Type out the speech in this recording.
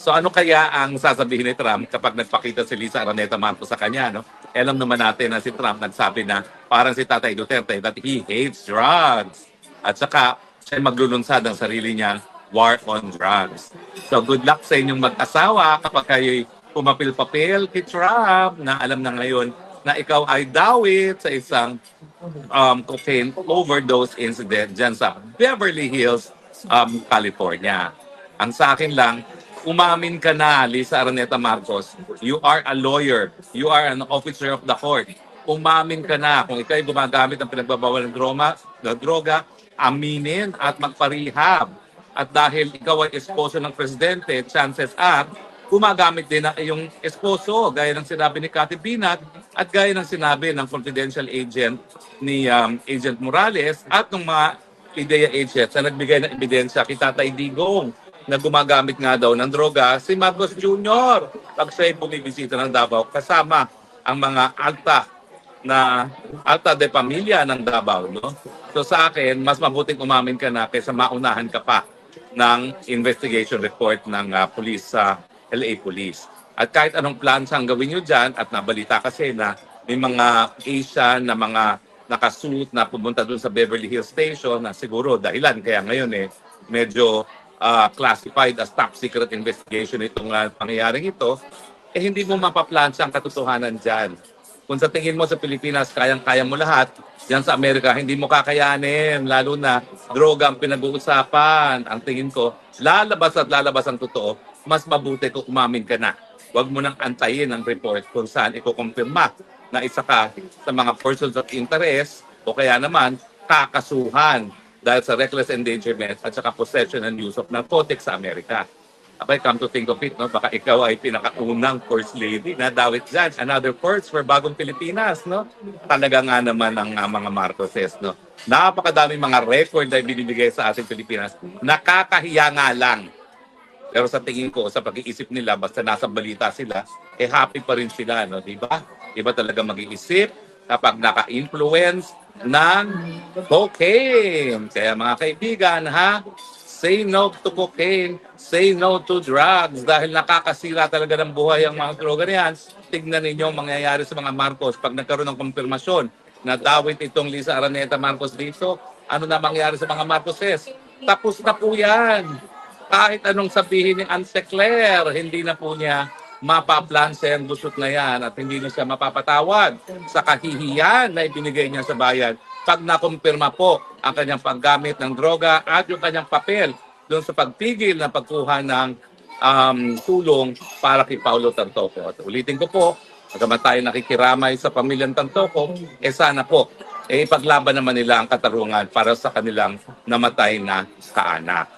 So ano kaya ang sasabihin ni Trump kapag nagpakita si Lisa Araneta Marcos sa kanya, no? Eh, Alam naman natin na si Trump nagsabi na parang si Tatay Duterte that he hates drugs. At saka siya maglulunsad ang sarili niya war on drugs. So good luck sa inyong mag-asawa kapag kayo'y pumapil-papel kay Trump na alam na ngayon na ikaw ay dawit sa isang um, cocaine overdose incident dyan sa Beverly Hills, um, California. Ang sa akin lang, umamin ka na, Lisa Araneta Marcos. You are a lawyer. You are an officer of the court. Umamin ka na kung ikaw ay gumagamit ng pinagbabawal ng droga, ng droga, aminin at magparehab. At dahil ikaw ay esposo ng presidente, chances are, gumagamit din ang iyong esposo, gaya ng sinabi ni Cathy Binat at gaya ng sinabi ng confidential agent ni um, Agent Morales at ng mga IDEA agents na nagbigay ng ebidensya kay Tatay Digong na gumagamit nga daw ng droga si Marcos Jr. pag siya'y bumibisita ng Davao kasama ang mga alta na alta de pamilya ng Davao. No? So sa akin, mas mabuting umamin ka na kaysa maunahan ka pa ng investigation report ng uh, police sa LA Police. At kahit anong plans ang gawin nyo dyan, at nabalita kasi na may mga Asian na mga nakasuit na pumunta dun sa Beverly Hills Station na siguro dahilan kaya ngayon eh medyo ah, classified as top secret investigation itong ah, pangyayaring ito, eh hindi mo mapaplansya ang katotohanan dyan. Kung sa tingin mo sa Pilipinas, kayang-kaya mo lahat, yan sa Amerika, hindi mo kakayanin. Lalo na droga ang pinag-uusapan. Ang tingin ko, lalabas at lalabas ang totoo, mas mabuti kung umamin ka na. Huwag mo nang antayin ang report kung saan ikukumpirma na isa ka sa mga persons of interest o kaya naman kakasuhan dahil sa reckless endangerment at saka possession and use of narcotics sa Amerika. Abay, come to think of it, no? baka ikaw ay pinakaunang first lady na dawit dyan. Another first for bagong Pilipinas, no? Talaga nga naman ang uh, mga Marcoses, no? Napakadaming mga record na binibigay sa ating Pilipinas. Nakakahiya nga lang. Pero sa tingin ko, sa pag-iisip nila, basta nasa balita sila, eh happy pa rin sila, no? Di ba? Di ba talaga mag-iisip kapag naka-influence ng cocaine? Kaya mga kaibigan, ha? Say no to cocaine, say no to drugs dahil nakakasira talaga ng buhay ang mga droga na yan. Tignan ninyo ang mangyayari sa mga Marcos pag nagkaroon ng konfirmasyon na dawit itong Lisa Araneta Marcos dito. Ano na mangyayari sa mga Marcoses? Tapos na po yan. Kahit anong sabihin ni Anse Claire, hindi na po niya mapaplansa ang lusot na yan at hindi na siya mapapatawad sa kahihiyan na ibinigay niya sa bayan pag nakumpirma po ang kanyang paggamit ng droga at yung kanyang papel doon sa pagpigil na pagkuha ng um, tulong para kay Paulo Tantoco. At ulitin ko po, Pagkaman tayo nakikiramay sa pamilyang Tantoco, eh sana po, eh ipaglaban naman nila ang katarungan para sa kanilang namatay na kaanak.